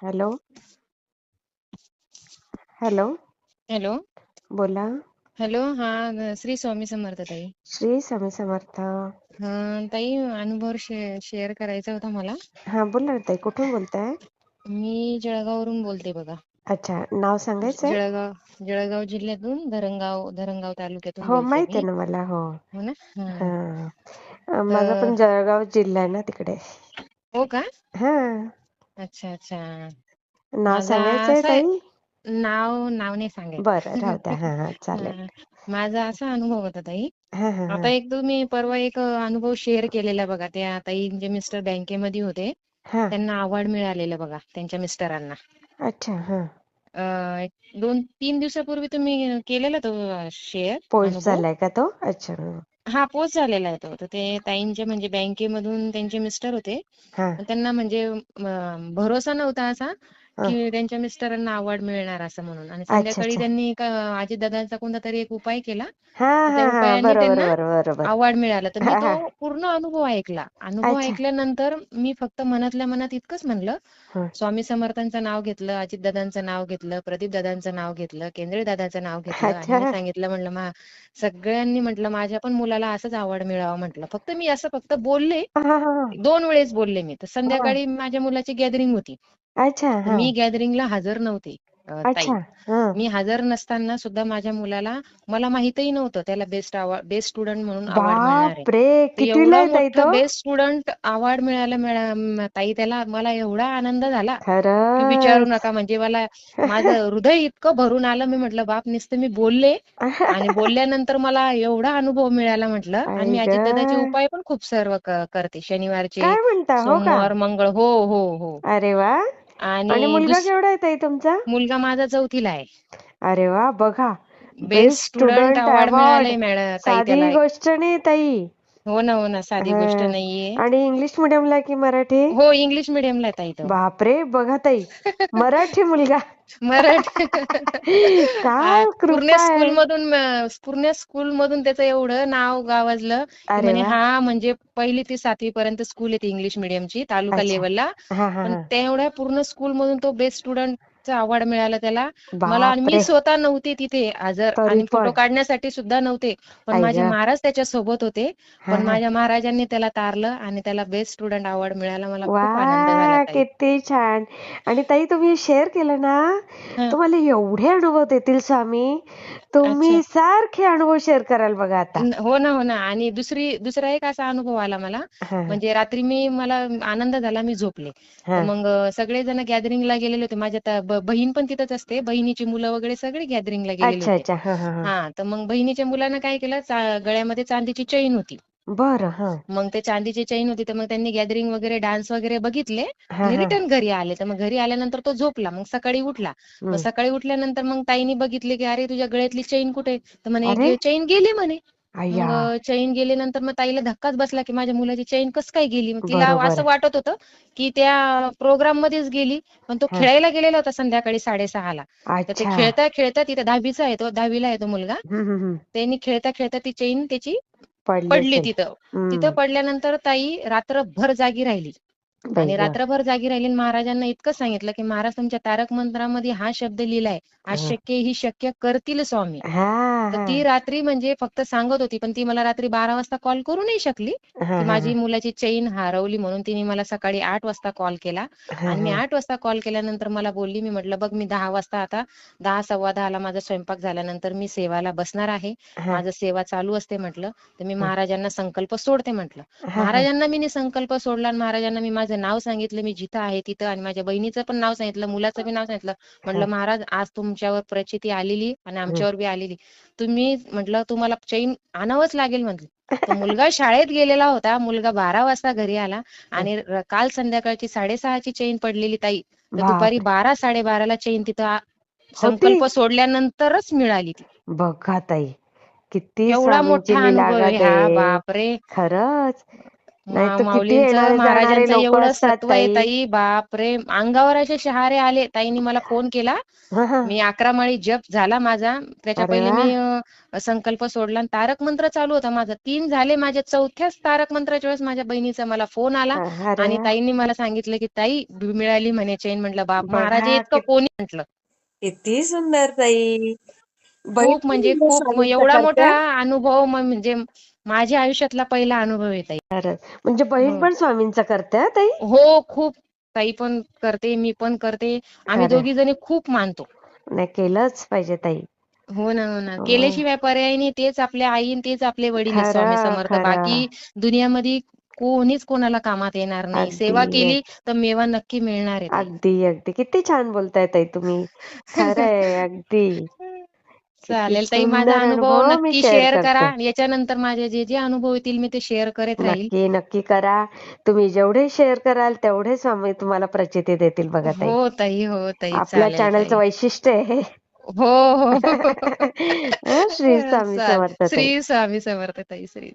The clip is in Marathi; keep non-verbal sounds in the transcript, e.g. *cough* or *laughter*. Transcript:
हॅलो. हॅलो. हॅलो. बोला. हॅलो हा श्री स्वामी समर्थ ताई. श्री स्वामी समर्थ. हा ताई अनुभव शे शेअर करायचा होता मला. हा बोला ना ताई कुठून बोलताय? मी जळगाववरून बोलते बघा. अच्छा नाव सांगायचंय जळगाव जळगाव जिल्ह्यातून धरणगाव धरणगाव तालुक्यातून हो बोलते माहीत मी. आहे ना मला हो. हो ना? हा. हा. अ, माझा तर पण जळगाव जिल्हा आहे ना तिकडे. हो का? हा. अच्छा अच्छा. नाव माझा सांगायचंय असं ताई? नाव नाव नाही बरं राहू द्या. सांगायचं हा हा चालेल. *laughs* हा माझा असा अनुभव होता ताई. हा हा हा. आता एक तुम्ही परवा एक अनुभव शेअर केलेला बघा. त्या ताईंचे मिस्टर बँकेमध्ये होते हा. त्यांना अवॉर्ड मिळालेलं बघा त्यांच्या मिस्टरांना. अच्छा हा. अ दोन तीन दिवसापूर्वी तुम्ही केलेला तो शेअर पोस्ट अनुभव? झालाय का तो? अच्छा हा. हा पोस्ट झालेला आहे तो. तर ते ताईंचे म्हणजे बँकेमधून त्यांचे मिस्टर होते. हा. त्यांना म्हणजे भरोसा नव्हता असा. की त्यांच्या मिस्टरांना अवॉर्ड मिळणार असं म्हणून. आणि संध्याकाळी त्यांनी एका अजितदादांचा कोणता तरी एक उपाय केला. हा त्या उपायाने त्यांना अवॉर्ड मिळाला. तर मी तो पूर्ण अनुभव ऐकला. अनुभव ऐकल्यानंतर मी फक्त मनातल्या मनात इतकंच म्हणलं. स्वामी समर्थांचं नाव घेतलं अजितदादांचं नाव घेतलं प्रदीप दादांचं नाव घेतलं केंद्रे दादाचं नाव घेतलं. आणि सांगितलं म्हणलं मा सगळ्यांनी म्हटलं माझ्या पण मुलाला असंच अवॉर्ड मिळावं म्हटलं. फक्त मी असं फक्त बोलले. दोन वेळेस बोलले मी. तर. संध्याकाळी माझ्या मुलाची गॅदरिंग होती. अच्छा हा मी गॅदरिंगला हजर नव्हते अ, ताई. अच्छा हा. मी हजर नसताना सुद्धा माझ्या मुलाला मला माहितही नव्हतं त्याला बेस्ट अवॉर्ड बेस्ट स्टुडंट म्हणून अवॉर्ड मिळणार आहे. तर कितवीला एवढा आहे ताई मोठा तो. बेस्ट स्टुडंट अवॉर्ड मिळायला मिळा म- ताई त्याला मला एवढा आनंद झाला. की विचारू खरंच. नका म्हणजे मला माझं *laughs* हृदय इतकं भरून आलं मी म्हटलं बाप नुसतं मी बोलले. आणि *laughs* बोलल्यानंतर मला एवढा अनुभव मिळाला म्हटलं. आणि आई मी ग. अजितदादाचे उपाय पण खूप सर्व क- करते. शनिवारचे काय म्हणता? हो का? सोमवार मंगळ हो हो हो. अरे वा! आणि आणि मुलगा दुस केवढा आहे ताई तुमचा? मुलगा माझा चौथीला आहे. अरे वा बघा. Best best student student award award मिळालंय मॅडम ताई साधी गोष्ट नाही ताई. हो ना हो ना साधी हा. गोष्ट नाहीये. आणि इंग्लिश मिडियमला की मराठी? हो इंग्लिश मिडियमला आहे ताई तो बापरे बघा ताई. *laughs* मराठी मुलगा. मराठी. *laughs* काय पूर्ण कृपा स्कूल आहे. मधून अ, पूर्ण स्कूल मधून त्याचं एवढं नाव गावाजलं. की अरे म्हणे वा. हा म्हणजे पहिली ते सातवी पर्यंत स्कूल आहे इंग्लिश मिडियमची तालुका अच्छा. लेवलला हा हा पण हा. तेवढ्या पूर्ण स्कूल मधून तो बेस्ट स्टुडंटचा अवॉर्ड मिळाला त्याला. मला आणि मी स्वतः नव्हते तिथे. हजर आणि फोटो काढण्यासाठी सुद्धा नव्हते. पण माझे महाराज त्याच्या सोबत होते. पण माझ्या महाराजांनी त्याला तारलं आणि त्याला बेस्ट स्टुडंट अवॉर्ड मिळाला. मला खूप आनंद झाला किती छान. आणि ताई तुम्ही शेअर केलं ना तुम्हाला एवढे अनुभव देतील स्वामी. अच्छा. तुम्ही सारखे अनुभव शेअर कराल बघा आता. न- हो ना हो ना. आणि दुसरी दुसरा एक असा अनुभव आला मला. हा. म्हणजे रात्री मी मला आनंद झाला मी झोपले. तर हा मग सगळेजण गॅदरिंगला गेलेले होते. माझ्या त्या ब- बहीण पण तिथंच असते. बहिणीची मुलं वगैरे सगळे गॅदरिंगला गेलेले अच्छा होते. अच्छा. हा हा हा. हा तर मग बहिणीच्या मुलानं काय केलं? चा- गळ्यामध्ये चांदीची चैन होती. बरं हा. मग ते चांदीची चैन होती तर मग त्यांनी गॅदरिंग वगैरे डान्स वगैरे बघितले हा आणि हा. रिटर्न घरी आले. तर मग घरी आल्यानंतर तो झोपला. मग सकाळी उठला. मग. सकाळी उठल्यानंतर मग ताईनी बघितले की अरे तुझ्या गळ्यातली चैन कुठे तर म्हणे अरे. चैन गेली म्हणे. अय्या. मग चैन गेल्यानंतर मग ताईला धक्काच बसला की माझ्या मुलाची चैन कसं काय गेली? मग तिला बरोबर. असं वाटत होतं की त्या प्रोग्राम मध्येच गेली. पण तो हा. खेळायला गेलेला होता संध्याकाळी साडेसहाला. तर ते अच्छा. खेळता खेळता तिथे दहावीचा आहे तो दहावीला आहे तो मुलगा. त्यांनी खेळता खेळता ती चैन त्याची पडली तिथं. तिथं पडल्यानंतर ताई रात्रभर जागी राहिली. आणि रात्रभर जागी राहिली आणि महाराजांना इतकं सांगितलं की महाराज तुमच्या तारक मंत्रामध्ये हा शब्द लिहिलाय अशक्य ही. शक्य करतील स्वामी. तर ती रात्री म्हणजे फक्त सांगत होती पण ती मला रात्री बारा वाजता कॉल करू नाही शकली. की माझी मुलाची चैन हरवली म्हणून तिने मला सकाळी आठ वाजता कॉल केला. आणि मी आठ वाजता कॉल केल्यानंतर मला बोलली मी म्हटलं बघ मी दहा वाजता आता दहा सव्वा दहाला माझा स्वयंपाक झाल्यानंतर मी सेवाला बसणार आहे. माझं सेवा चालू असते म्हटलं. तर मी महाराजांना संकल्प सोडते म्हटलं. महाराजांना मी संकल्प सोडला आणि महाराजांना मी माझं नाव सांगितलं मी जिथं आहे तिथं आणि माझ्या बहिणीचं पण नाव सांगितलं मुलाचं पण नाव सांगितलं. म्हटलं महाराज आज तुमच्यावर प्रचिती आलेली आणि आमच्यावर बी आलेली. तुम्ही म्हटलं तुम्हाला चैन आणावंच लागेल म्हटलं. तो मुलगा शाळेत गेलेला होता मुलगा बारा वाजता घरी आला आणि र- काल संध्याकाळची साडेसहाची चैन पडलेली ताई. तर दुपारी बारा साडेबाराला चैन तिथं संकल्प सोडल्यानंतरच मिळाली ती. बघा ताई किती एवढा मोठा अनुभव हा बापरे! खरंच. माऊलींचं महाराजांचं एवढं सत्व आहे ताई. बापरे. अंगावर असे शहारे आले. ताईंनी मला फोन केला. मी अकरा माळी जप झाला माझा. त्याच्या पहिले मी संकल्प सोडला आणि तारक मंत्र चालू होता माझा. तीन झाले माझ्या. चौथ्याच तारक मंत्राच्या वेळेस माझ्या बहिणीचा मला फोन आला आणि ताईंनी मला सांगितलं की ताई मिळाली म्हणे चैन. म्हटलं बाप महाराज इतकं कोणी म्हटलं? किती सुंदर ताई. खूप म्हणजे खूप एवढा मोठा अनुभव म्हणजे माझ्या आयुष्यातला पहिला अनुभव आहे ताई. खरंच. म्हणजे बहीण हो. पण स्वामींचं करते हा ताई? हो खूप. ताई पण करते मी पण करते. आम्ही दोघी जणी खूप मानतो. नाही केलंच पाहिजे ताई. हो ना हो ना. हो. केल्याशिवाय पर्याय नाही. तेच आपल्या आई आणि तेच आपले वडील आहेत स्वामी खरं समर्थ. खरं. बाकी दुनियामध्ये कोणीच कोणाला कामात येणार नाही. सेवा अगदी केली तर मेवा नक्की मिळणार आहे ताई. अगदी अगदी. किती छान बोलताय ताई तुम्ही. खरंय अगदी. चालेल. ताई माझा अनुभव नक्की शेअर करा याच्यानंतर माझे जे जे अनुभव येतील मी ते शेअर करत राहील. नक्की नक्की करा. तुम्ही जेवढे शेअर कराल तेवढे स्वामी तुम्हाला प्रचिती देतील बघा ताई. हो ताई हो ताई आपल्या चॅनलचं वैशिष्ट्य आहे. हो हो. *laughs* हं, श्री स्वामी *laughs* समर्थ श्री स्वामी समर्थ ताई श्री